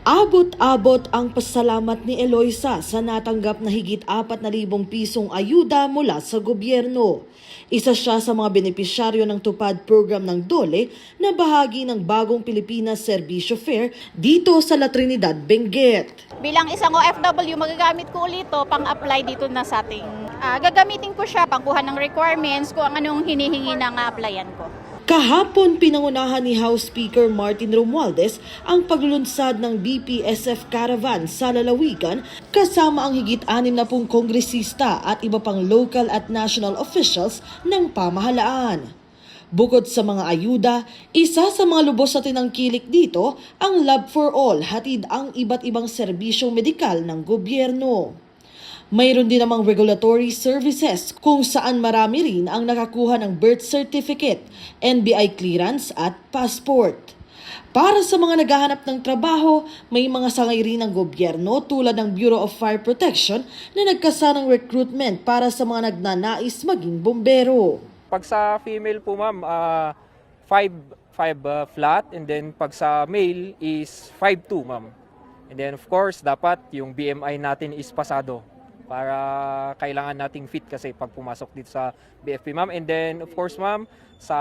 Abot-abot ang pasalamat ni Eloisa sa natanggap na higit 4,000 pisong ayuda mula sa gobyerno. Isa siya sa mga benepisyaryo ng tupad program ng DOLE na bahagi ng bagong Pilipinas Servisyo Fair dito sa La Trinidad, Benguet. bilang isang OFW, magagamit ko ulit to pang-apply dito na sa ating, ah, gagamitin ko siya pangkuha ng requirements kung anong hinihingi ng applyan ko. Kahapon pinangunahan ni House Speaker Martin Romualdez ang paglulunsad ng BPSF Caravan sa lalawigan kasama ang higit anim na pong kongresista at iba pang local at national officials ng pamahalaan. Bukod sa mga ayuda, isa sa mga lubos na tinangkilik dito ang Love for All hatid ang iba't ibang serbisyong medikal ng gobyerno. Mayroon din namang regulatory services kung saan marami rin ang nakakuha ng birth certificate, NBI clearance at passport. Para sa mga naghahanap ng trabaho, may mga sangay rin ng gobyerno tulad ng Bureau of Fire Protection na nagkasanang recruitment para sa mga nagnanais maging bombero. Pag sa female po ma'am, 5 5 flat and then pag sa male is 5'2 ma'am. And then of course, dapat yung BMI natin is pasado para kailangan nating fit kasi pag pumasok dito sa BFP ma'am. And then of course ma'am, sa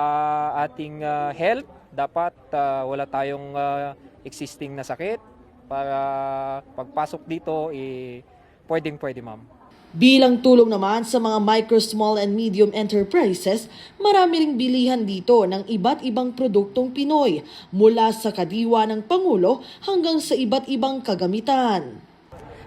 ating ah, health, dapat ah, wala tayong ah, existing na sakit para pagpasok dito eh pwedeng pwede ma'am. Bilang tulong naman sa mga micro, small and medium enterprises, marami ring bilihan dito ng iba't ibang produktong Pinoy mula sa kadiwa ng Pangulo hanggang sa iba't ibang kagamitan.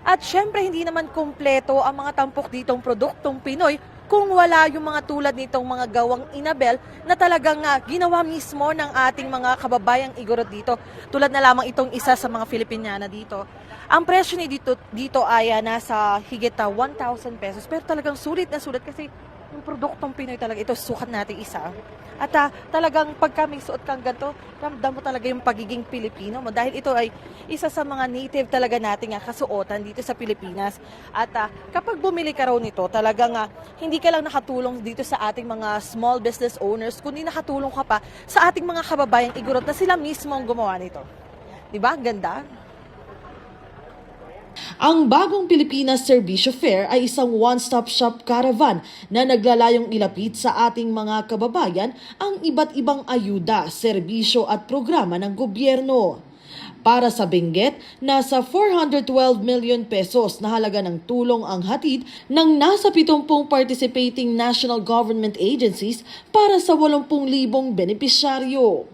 At syempre hindi naman kumpleto ang mga tampok ditong produktong Pinoy kung wala yung mga tulad nitong mga gawang inabel na talagang ah, ginawa mismo ng ating mga kababayang igorot dito. Tulad na lamang itong isa sa mga Filipiniana dito. Ang presyo ni dito, dito ay ah, nasa higit ah, 1,000 pesos pero talagang sulit na sulit kasi yung produktong Pinoy talaga ito sukat natin isa. At ah, talagang pagka may suot kang ganito, ramdam mo talaga yung pagiging Pilipino mo dahil ito ay isa sa mga native talaga nating ah, kasuotan dito sa Pilipinas. At ah, kapag bumili ka raw nito, talagang ah, hindi ka lang nakatulong dito sa ating mga small business owners, kundi nakatulong ka pa sa ating mga kababayang igurot na sila mismo ang gumawa nito. 'Di ba? Ang Ganda. Ang bagong Pilipinas Servisyo Fair ay isang one-stop shop caravan na naglalayong ilapit sa ating mga kababayan ang iba't ibang ayuda, serbisyo at programa ng gobyerno. Para sa Benguet, nasa 412 million pesos na halaga ng tulong ang hatid ng nasa 70 participating national government agencies para sa 80,000 benepisyaryo.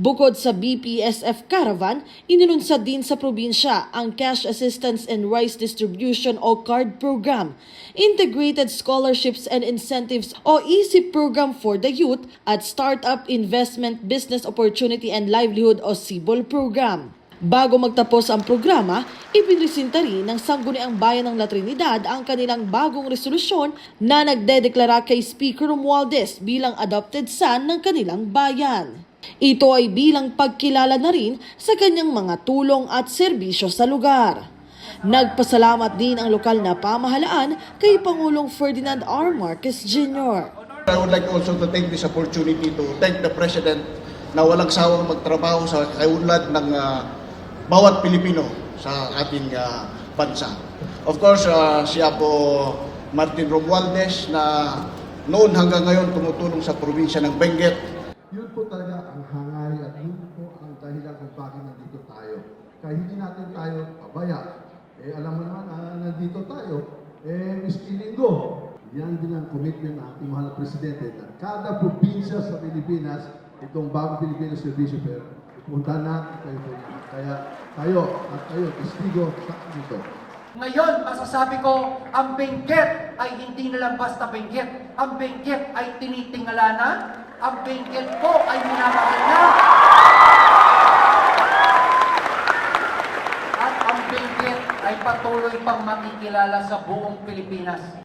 Bukod sa BPSF Caravan, inilunsad din sa probinsya ang Cash Assistance and Rice Distribution o CARD Program, Integrated Scholarships and Incentives o EASY Program for the Youth at Startup Investment Business Opportunity and Livelihood o CIBOL Program. Bago magtapos ang programa, ipinresinta rin ng Sangguniang Bayan ng La Trinidad ang kanilang bagong resolusyon na nagdedeklara kay Speaker Romualdez bilang adopted son ng kanilang bayan. Ito ay bilang pagkilala na rin sa kanyang mga tulong at serbisyo sa lugar. Nagpasalamat din ang lokal na pamahalaan kay Pangulong Ferdinand R. Marcos Jr. I would like also to take this opportunity to thank the President na walang sawang magtrabaho sa kaunlad ng ah, bawat Pilipino sa ating ah, bansa. Of course, ah, siya po Martin Romualdez na noon hanggang ngayon tumutulong sa probinsya ng Benguet Yun po talaga ang hangarin at yun po ang dahilan kung bakit nandito tayo. Kaya hindi natin tayo pabaya. Eh alam mo naman, ah, nandito tayo, eh miski linggo. Yan din ang commitment ng ating mahal na presidente na kada probinsya sa Pilipinas, itong bagong Pilipinas Service Fair, punta natin kayo po. Kaya tayo at kayo, testigo sa dito. Ngayon, masasabi ko, ang Benguet ay hindi na lang basta Benguet. Ang Benguet ay tinitingalanan. Ang Benguet po ay minamahal na. At ang Benguet ay patuloy pang makikilala sa buong Pilipinas.